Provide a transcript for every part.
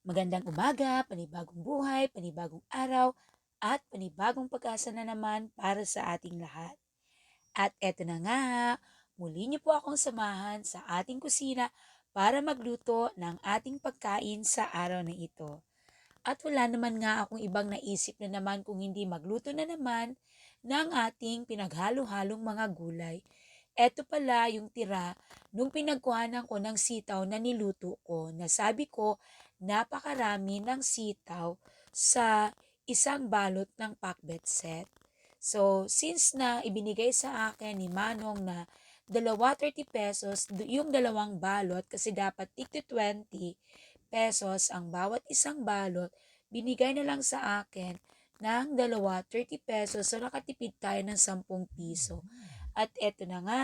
Magandang umaga, panibagong buhay, panibagong araw, at panibagong pag-asa na naman para sa ating lahat. At eto na nga, muli niyo po akong samahan sa ating kusina para magluto ng ating pagkain sa araw na ito. At wala naman nga akong ibang naisip na naman kung hindi magluto na naman ng ating pinaghalo-halong mga gulay. Eto pala yung tira nung pinagkuhanan ko ng sitaw na niluto ko. Nasabi ko, napakarami ng sitaw sa isang balot ng pakbet set. So, since na ibinigay sa akin ni Manong na dalawa 30 pesos, yung dalawang balot, kasi dapat tigto 20 pesos ang bawat isang balot, binigay na lang sa akin ng dalawa 30 pesos. So, nakatipid tayo ng 10 piso. At eto na nga,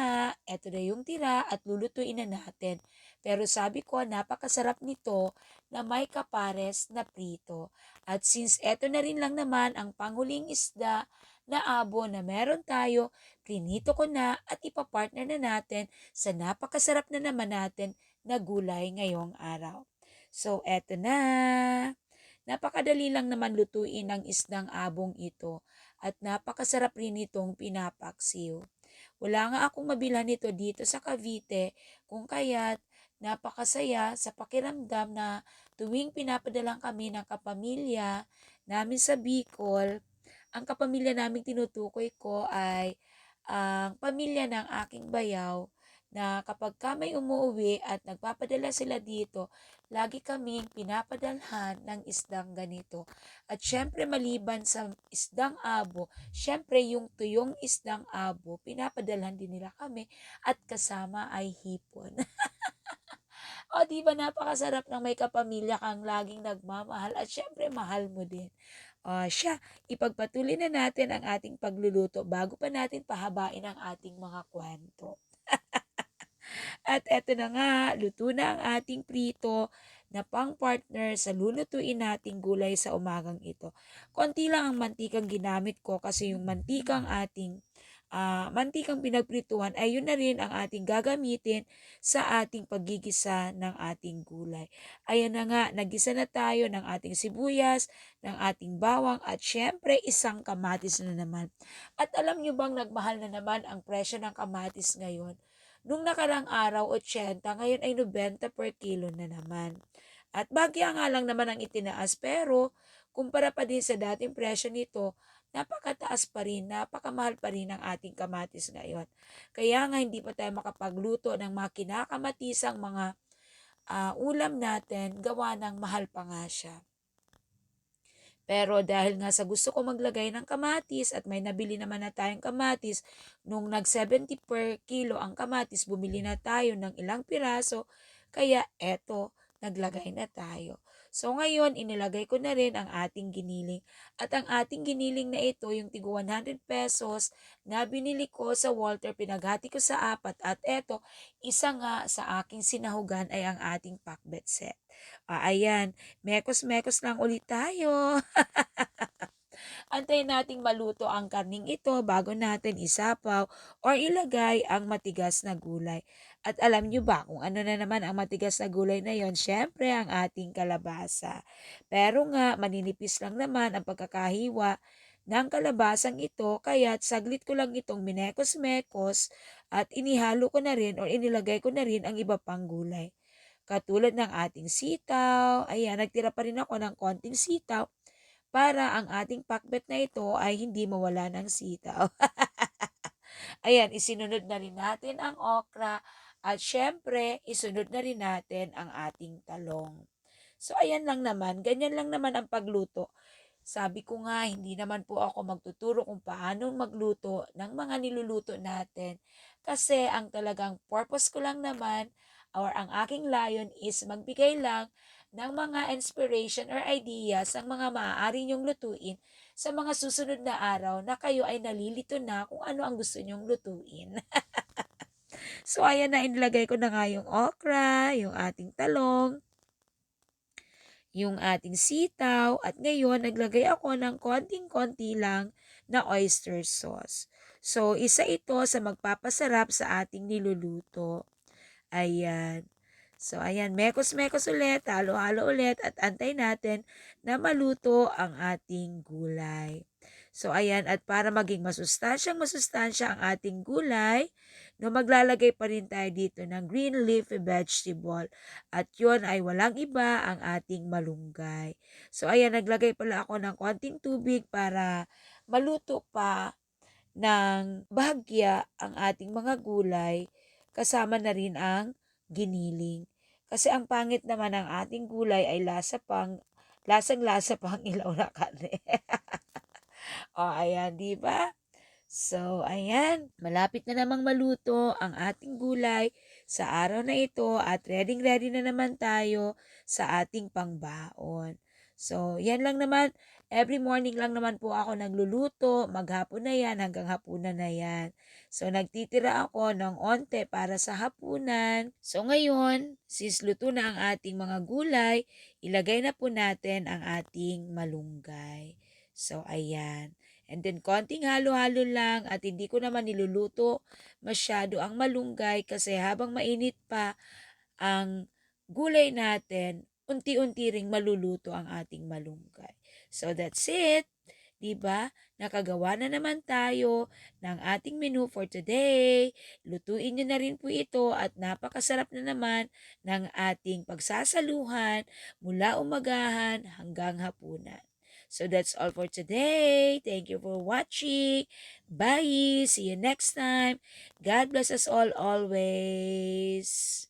eto na yung tira at lulutuin na natin. Pero sabi ko, napakasarap nito na may kapares na prito. At since eto na rin lang naman ang panghuling isda na abo na meron tayo, prinito ko na at ipapartner na natin sa napakasarap na naman natin na gulay ngayong araw. So, eto na. Napakadali lang naman lutuin ang isdang abong ito at napakasarap rin itong pinapaksiw. Wala nga akong mabilhan nito dito sa Cavite. Kung kaya't napakasaya sa pakiramdam na tuwing pinapadalang kami ng kapamilya namin sa Bicol, ang kapamilya namin tinutukoy ko ay ang pamilya ng aking bayaw na kapag ka may umuwi at nagpapadala sila dito, lagi kaming pinapadalhan ng isdang ganito. At syempre maliban sa isdang abo, syempre yung tuyong isdang abo, pinapadalhan din nila kami at kasama ay hipon. o di ba napakasarap ng may kapamilya kang laging nagmamahal at syempre mahal mo din. O siya, ipagpatuloy na natin ang ating pagluluto bago pa natin pahabain ang ating mga kwento. At eto na nga, luto na ang ating prito na pang-partner sa lulutuin nating gulay sa umagang ito. Konti lang ang mantikang ginamit ko kasi yung mantikang ating ah, mantikang pinagprituhan ay yun na rin ang ating gagamitin sa ating paggigisa ng ating gulay. Ayan na nga, nagisa na tayo ng ating sibuyas, ng ating bawang at syempre isang kamatis na naman. At alam nyo bang nagmahal na naman ang presyo ng kamatis ngayon? Nung nakarang araw, 80, ngayon ay 90 per kilo na naman. At bagya nga lang naman ang itinaas pero kumpara pa din sa dating presyo nito, napakataas pa rin, napakamahal pa rin ang ating kamatis ngayon. Kaya nga hindi pa tayo makapagluto ng mga kinakamatisang mga ah, ulam natin, gawa ng mahal pa nga siya. Pero dahil nga sa gusto ko maglagay ng kamatis at may nabili naman na tayong kamatis, nung nag 70 per kilo ang kamatis, bumili na tayo ng ilang piraso, kaya eto, naglagay na tayo. So ngayon, inilagay ko na rin ang ating giniling. At ang ating giniling na ito, yung tigo 100 pesos na binili ko sa Walter, pinaghati ko sa apat. At eto, isa nga sa aking sinahugan ay ang ating pakbet set. Ah, ayan, mekos-mekos lang ulit tayo. Antayin nating maluto ang karning ito bago natin isapaw or ilagay ang matigas na gulay. At alam nyo ba kung ano na naman ang matigas na gulay na yon? Siyempre ang ating kalabasa. Pero nga, maninipis lang naman ang pagkakahiwa ng kalabasang ito, kaya saglit ko lang itong minekos-mekos at inihalo ko na rin or inilagay ko na rin ang iba pang gulay. Katulad ng ating sitaw, ayan, nagtira pa rin ako ng konting sitaw para ang ating pakbet na ito ay hindi mawala ng sitaw. Ayan, isinunod na rin natin ang okra at syempre, isunod na rin natin ang ating talong. So, ayan lang naman. Ganyan lang naman ang pagluto. Sabi ko nga, hindi naman po ako magtuturo kung paano magluto ng mga niluluto natin. Kasi ang talagang purpose ko lang naman or ang aking layon is magbigay lang ng mga inspiration or ideas ang mga maaari nyong lutuin sa mga susunod na araw na kayo ay nalilito na kung ano ang gusto nyong lutuin. so, ayan na, inilagay ko na nga yung okra, yung ating talong, yung ating sitaw, at ngayon, naglagay ako ng konting-konti lang na oyster sauce. So, isa ito sa magpapasarap sa ating niluluto. Ayan. So, ayan, mekos-mekos ulit, halo-halo ulit, at antay natin na maluto ang ating gulay. So, ayan, at para maging masustansyang masustansya ang ating gulay, no, maglalagay pa rin tayo dito ng green leafy vegetable. At yun ay walang iba ang ating malunggay. So, ayan, naglagay pala ako ng konting tubig para maluto pa ng bahagya ang ating mga gulay kasama na rin ang giniling. Kasi ang pangit naman ng ating gulay ay lasa pang lasang-lasa pang ilaw na karne. o ayan, di ba? So, ayan, malapit na namang maluto ang ating gulay sa araw na ito at ready-ready na naman tayo sa ating pangbaon. So, yan lang naman. Every morning lang naman po ako nagluluto. Maghapon na yan hanggang hapunan na yan. So, nagtitira ako ng onte para sa hapunan. So, ngayon, since luto na ang ating mga gulay, ilagay na po natin ang ating malunggay. So, ayan. And then, konting halo-halo lang at hindi ko naman niluluto masyado ang malunggay kasi habang mainit pa ang gulay natin, unti-unti ring maluluto ang ating malunggay. So, that's it. 'di ba? Nakagawa na naman tayo ng ating menu for today. Lutuin niyo na rin po ito at napakasarap na naman ng ating pagsasaluhan mula umagahan hanggang hapunan. So that's all for today. Thank you for watching. Bye. See you next time. God bless us all always.